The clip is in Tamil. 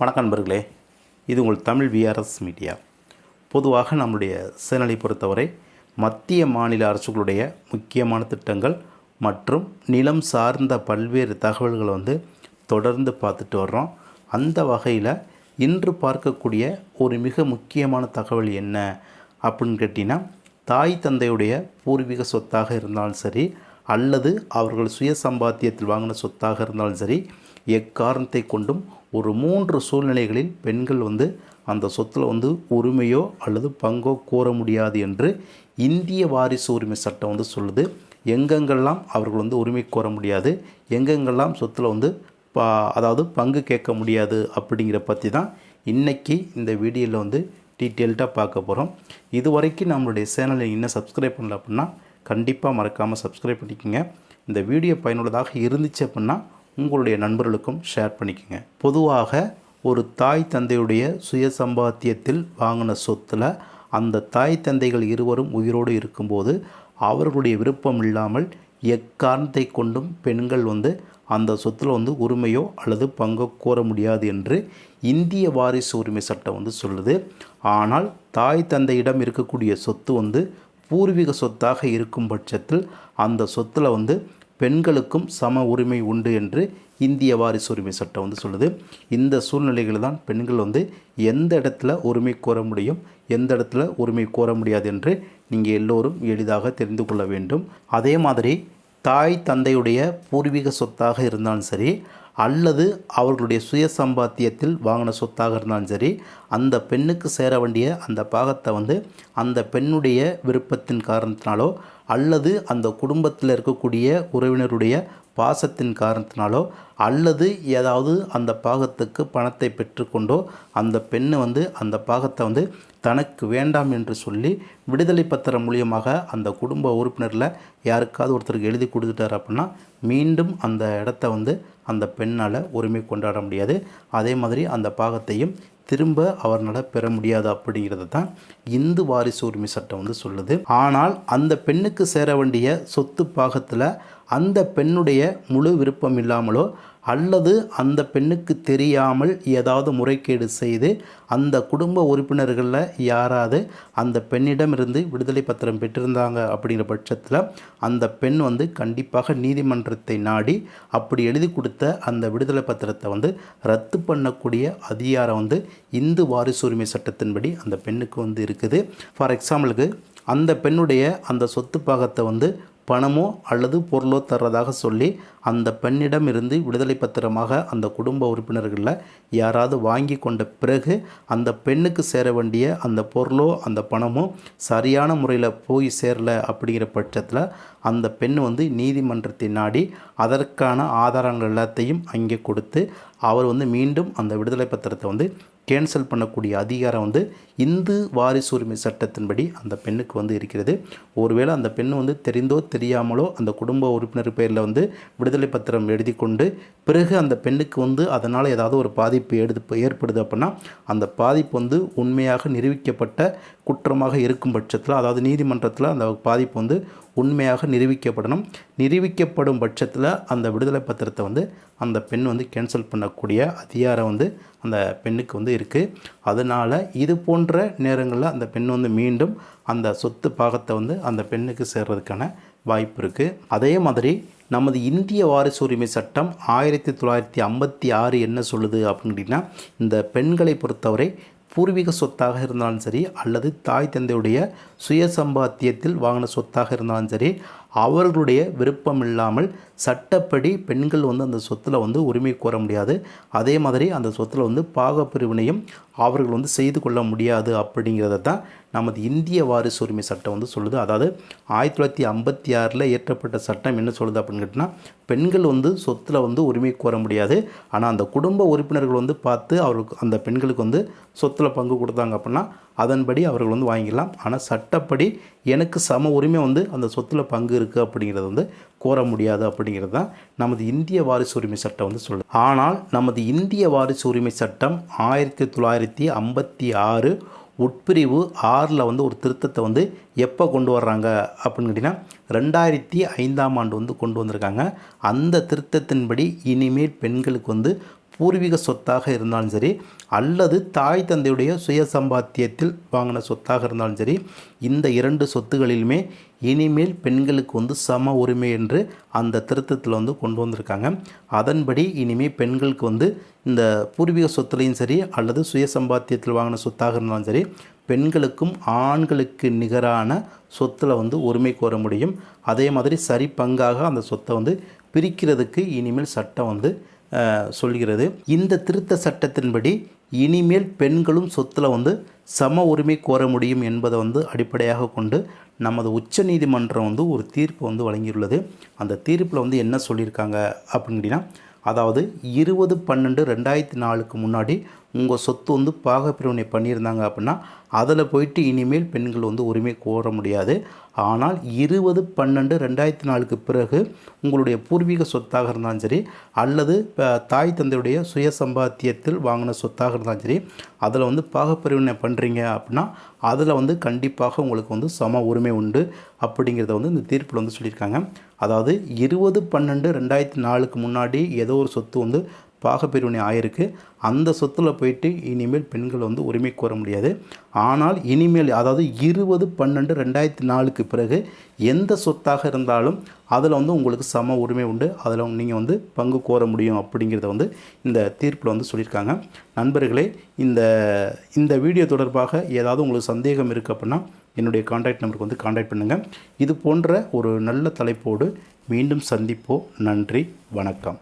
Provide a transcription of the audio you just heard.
வணக்கம் நண்பர்களே. இது உங்கள் தமிழ் விஆர்எஸ் மீடியா பொதுவாக நம்முடைய சேனலை பொறுத்தவரை மத்திய மாநில அரசுகளுடைய முக்கியமான திட்டங்கள் மற்றும் நிலம் சார்ந்த பல்வேறு தகவல்களை வந்து தொடர்ந்து பார்த்துட்டு வர்றோம். அந்த வகையில் இன்று பார்க்கக்கூடிய ஒரு மிக முக்கியமான தகவல் என்ன அப்படின்னு கேட்டிங்கன்னா தாய் தந்தையுடைய பூர்வீக சொத்தாக இருந்தாலும் சரி அல்லது அவர்கள் சுய சம்பாத்தியத்தில் வாங்கின சொத்தாக இருந்தாலும் சரி எக்காரணத்தை கொண்டும் ஒரு மூன்று சூழ்நிலைகளில் பெண்கள் வந்து அந்த சொத்தில் வந்து உரிமையோ அல்லது பங்கோ கோர முடியாது என்று இந்திய வாரிசு உரிமை சட்டம் வந்து சொல்லுது. எங்கெங்கெல்லாம் அவர்கள் வந்து உரிமை கோர முடியாது எங்கெங்கெல்லாம் சொத்தில் வந்து பா அதாவது பங்கு கேட்க முடியாது அப்படிங்கிற பற்றி தான் இன்றைக்கி இந்த வீடியோவில் வந்து டீட்டெயில்டாக பார்க்க போகிறோம் இது வரைக்கும் நம்மளுடைய சேனலை இன்னும் சப்ஸ்கிரைப் பண்ணல அப்படின்னா கண்டிப்பாக மறக்காமல் சப்ஸ்கிரைப் பண்ணிக்கோங்க. இந்த வீடியோ பயனுள்ளதாக இருந்துச்சு அப்படின்னா உங்களுடைய நண்பர்களுக்கும் ஷேர் பண்ணிக்கோங்க. பொதுவாக ஒரு தாய் தந்தையுடைய சுய சம்பாத்தியத்தில் வாங்கின சொத்தில் அந்த தாய் தந்தைகள் இருவரும் உயிரோடு இருக்கும்போது அவர்களுடைய விருப்பம் இல்லாமல் எக்காரணத்தை கொண்டும் பெண்கள் வந்து அந்த சொத்தில் வந்து உரிமையோ அல்லது பங்கோ கோர முடியாது என்று இந்திய வாரிசு உரிமை சட்டம் வந்து சொல்லுது. ஆனால் தாய் தந்தையிடம் இருக்கக்கூடிய சொத்து வந்து பூர்வீக சொத்தாக இருக்கும் பட்சத்தில் அந்த சொத்தில் வந்து பெண்களுக்கும் சம உரிமை உண்டு என்று இந்திய வாரிசு உரிமை சட்டம் வந்து சொல்லுது. இந்த சூழ்நிலைகளில் தான் பெண்கள் வந்து எந்த இடத்துல உரிமை கோர முடியும் எந்த இடத்துல உரிமை கோர முடியாது என்று நீங்கள் எல்லோரும் எளிதாக தெரிந்து கொள்ள வேண்டும். அதே மாதிரி தாய் தந்தையுடைய பூர்வீக சொத்தாக இருந்தாலும் சரி அல்லது அவர்களுடைய சுய சம்பாத்தியத்தில் வாங்கின சொத்தாக இருந்தாலும் சரி அந்த பெண்ணுக்கு சேர வேண்டிய அந்த பாகத்தை வந்து அந்த பெண்ணுடைய விருப்பத்தின் காரணத்தினாலோ அல்லது அந்த குடும்பத்தில் இருக்கக்கூடிய உறவினருடைய பாசத்தின் காரணத்தினாலோ அல்லது ஏதாவது அந்த பாகத்துக்கு பணத்தை பெற்றுக்கொண்டோ அந்த பெண்ணை வந்து அந்த பாகத்தை வந்து தனக்கு வேண்டாம் என்று சொல்லி விடுதலை பத்திரம் மூலியமாக அந்த குடும்ப உறுப்பினரில் யாருக்காவது ஒருத்தருக்கு எழுதி கொடுத்துட்டார் அப்படின்னா மீண்டும் அந்த இடத்த வந்து அந்த பெண்ணால் உரிமை கொண்டாட முடியாது. அதே மாதிரி அந்த பாகத்தையும் திரும்ப அவர்னால் பெற முடியாது அப்படிங்கிறது தான் இந்து வாரிசு உரிமை சட்டம் வந்து சொல்லுது. ஆனால் அந்த பெண்ணுக்கு சேர வேண்டிய சொத்து பாகத்தில் அந்த பெண்ணுடைய முழு விருப்பம் இல்லாமலோ அல்லது அந்த பெண்ணுக்கு தெரியாமல் ஏதாவது முறைகேடு செய்து அந்த குடும்ப உறுப்பினர்களில் யாராவது அந்த பெண்ணிடமிருந்து விடுதலை பத்திரம் பெற்றிருந்தாங்க அப்படிங்கிற பட்சத்தில் அந்த பெண் வந்து கண்டிப்பாக நீதிமன்றத்தை நாடி அப்படி எழுதி கொடுத்த அந்த விடுதலை பத்திரத்தை வந்து ரத்து பண்ணக்கூடிய அதிகாரம் வந்து இந்து வாரிசு உரிமை சட்டத்தின்படி அந்த பெண்ணுக்கு வந்து இருக்குது. ஃபார் எக்ஸாம்பிளுக்கு அந்த பெண்ணுடைய அந்த சொத்து பாகத்தை வந்து பணமோ அல்லது பொருளோ தர்றதாக சொல்லி அந்த பெண்ணிடம் இருந்து விடுதலை பத்திரமாக அந்த குடும்ப உறுப்பினர்களில் யாராவது வாங்கி கொண்ட பிறகு அந்த பெண்ணுக்கு சேர வேண்டிய அந்த பொருளோ அந்த பணமோ சரியான முறையில் போய் சேரல அப்படிங்கிற பட்சத்தில் அந்த பெண் வந்து நீதிமன்றத்தை நாடி அதற்கான ஆதாரங்கள் எல்லாத்தையும் அங்கே கொடுத்து அவர் வந்து மீண்டும் அந்த விடுதலை பத்திரத்தை வந்து கேன்சல் பண்ணக்கூடிய அதிகாரம் வந்து இந்து வாரிசு உரிமை சட்டத்தின்படி அந்த பெண்ணுக்கு வந்து இருக்கிறது. ஒருவேளை அந்த பெண் வந்து தெரிந்தோ தெரியாமலோ அந்த குடும்ப உறுப்பினர் பேரில் வந்து விடுதலை பத்திரம் எழுதி கொண்டு பிறகு அந்த பெண்ணுக்கு வந்து அதனால் ஏதாவது ஒரு பாதிப்பு எடுத்து ஏற்படுது அப்படின்னா அந்த பாதிப்பு வந்து உண்மையாக நிரூபிக்கப்பட்ட குற்றமாக இருக்கும் பட்சத்தில் அதாவது நீதிமன்றத்தில் அந்த பாதிப்பு வந்து உண்மையாக நிரூபிக்கப்படணும். நிரூபிக்கப்படும் பட்சத்தில் அந்த விடுதலை பத்திரத்தை வந்து அந்த பெண் வந்து கேன்சல் பண்ணக்கூடிய அதிகாரம் வந்து அந்த பெண்ணுக்கு வந்து இருக்குது அதனால் இது போன்ற நேரங்களில் அந்த பெண் வந்து மீண்டும் அந்த சொத்து பாகத்தை வந்து அந்த பெண்ணுக்கு சேர்றதுக்கான வாய்ப்பு இருக்குது அதே மாதிரி நமது இந்திய வாரிசு உரிமை சட்டம் ஆயிரத்தி தொள்ளாயிரத்தி ஐம்பத்தி ஆறு என்ன சொல்லுது அப்படின்னா இந்த பெண்களை பொறுத்தவரை பூர்வீக சொத்தாக இருந்தாலும் சரி அல்லது தாய் தந்தையுடைய சுய சம்பாத்தியத்தில் வாங்கின சொத்தாக இருந்தாலும் சரி அவர்களுடைய விருப்பம் இல்லாமல் சட்டப்படி பெண்கள் வந்து அந்த சொத்தில் வந்து உரிமை கோர முடியாது. அதே மாதிரி அந்த சொத்தில் வந்து பாகப்பிரிவினையும் அவர்கள் வந்து செய்து கொள்ள முடியாது அப்படிங்கிறத தான் நமது இந்திய வாரிசு உரிமை சட்டம் வந்து சொல்லுது. அதாவது ஆயிரத்தி தொள்ளாயிரத்தி ஐம்பத்தி ஆறில் இயற்றப்பட்ட சட்டம் என்ன சொல்லுது அப்படின்னு கேட்டிங்கன்னா பெண்கள் வந்து சொத்தில் வந்து உரிமை கோர முடியாது. ஆனால் அந்த குடும்ப உறுப்பினர்கள் வந்து பார்த்து அவருக்கு அந்த பெண்களுக்கு வந்து சொத்தில் பங்கு கொடுத்தாங்க அப்படின்னா அதன்படி அவர்கள் வந்து வாங்கிக்கலாம் ஆனால் சட்டப்படி எனக்கு சம உரிமை வந்து அந்த சொத்தில் பங்கு இருக்குது அப்படிங்கிறது வந்து கோர முடியாது அப்படிங்கிறது தான் நமது இந்திய வாரிசு உரிமை சட்டம் வந்து சொல்லுது. ஆனால் நமது இந்திய வாரிசு உரிமை சட்டம் ஆயிரத்தி தொள்ளாயிரத்தி ஐம்பத்தி ஆறு உட்பிரிவு ஆறில் வந்து ஒரு திருத்தத்தை வந்து எப்போ கொண்டு வர்றாங்க அப்படின்னு கேட்டிங்கன்னா ரெண்டாயிரத்தி ஐந்தாம் ஆண்டு வந்து கொண்டு வந்திருக்காங்க. அந்த திருத்தத்தின்படி இனிமேல் பெண்களுக்கு வந்து பூர்வீக சொத்தாக இருந்தாலும் சரி அல்லது தாய் தந்தையுடைய சுய சம்பாத்தியத்தில் வாங்கின சொத்தாக இருந்தாலும் சரி இந்த இரண்டு சொத்துகளிலுமே இனிமேல் பெண்களுக்கு வந்து சம உரிமை என்று அந்த திருத்தத்தில் வந்து கொண்டு வந்திருக்காங்க. அதன்படி இனிமேல் பெண்களுக்கு வந்து இந்த பூர்வீக சொத்துலையும் சரி அல்லது சுய சம்பாத்தியத்தில் வாங்கின சொத்தாக இருந்தாலும் சரி பெண்களுக்கும் ஆண்களுக்கு நிகரான சொத்தில் வந்து உரிமை கோர முடியும். அதே மாதிரி சரி பங்காக அந்த சொத்தை வந்து பிரிக்கிறதுக்கு இனிமேல் சட்டம் வந்து சொல்கிறது. இந்த திருத்த சட்டத்தின்படி இனிமேல் பெண்களும் சொத்தில் வந்து சம உரிமை கோர முடியும் என்பதை வந்து அடிப்படையாக கொண்டு நமது உச்ச நீதிமன்றம் வந்து ஒரு தீர்ப்பு வந்து வழங்கியுள்ளது. அந்த தீர்ப்பில் வந்து என்ன சொல்லியிருக்காங்க அப்படின்னு அதாவது இருபது பன்னெண்டு ரெண்டாயிரத்தி நாலுக்கு முன்னாடி உங்கள் சொத்து வந்து பாகப்பிரிவினை பண்ணியிருந்தாங்க அப்படின்னா அதில் போயிட்டு இனிமேல் பெண்கள் வந்து உரிமை கோர முடியாது. ஆனால் இருபது பன்னெண்டு ரெண்டாயிரத்தி நாலுக்கு பிறகு உங்களுடைய பூர்வீக சொத்தாக இருந்தாலும் சரி அல்லது இப்போ தாய் தந்தையுடைய சுய சம்பாத்தியத்தில் வாங்கின சொத்தாக இருந்தாலும் சரி அதில் வந்து பாகப்பிரிவினை பண்ணுறீங்க அப்படின்னா அதில் வந்து கண்டிப்பாக உங்களுக்கு வந்து சம உரிமை உண்டு அப்படிங்கிறத வந்து இந்த தீர்ப்பில் வந்து சொல்லியிருக்காங்க. அதாவது இருபது பன்னெண்டு ரெண்டாயிரத்தி நாலுக்கு முன்னாடி ஏதோ ஒரு சொத்து வந்து பாகப்பிரிவினை ஆயிருக்கு. அந்த சொத்தில் போயிட்டு இனிமேல் பெண்கள் வந்து உரிமை கோர முடியாது. ஆனால் இனிமேல் அதாவது இருபது பன்னெண்டு ரெண்டாயிரத்தி நாலுக்கு பிறகு எந்த சொத்தாக இருந்தாலும் அதில் வந்து உங்களுக்கு சம உரிமை உண்டு. அதில் நீங்கள் வந்து பங்கு கோர முடியும் அப்படிங்கிறத வந்து இந்த தீர்ப்பில் வந்து சொல்லியிருக்காங்க. நண்பர்களே இந்த இந்த வீடியோ தொடர்பாக ஏதாவது உங்களுக்கு சந்தேகம் இருக்குது அப்படின்னா என்னுடைய காண்டாக்ட் நம்பருக்கு வந்து காண்டாக்ட் பண்ணுங்கள் இது போன்ற ஒரு நல்ல தலைப்போடு மீண்டும் சந்திப்போம். நன்றி வணக்கம்.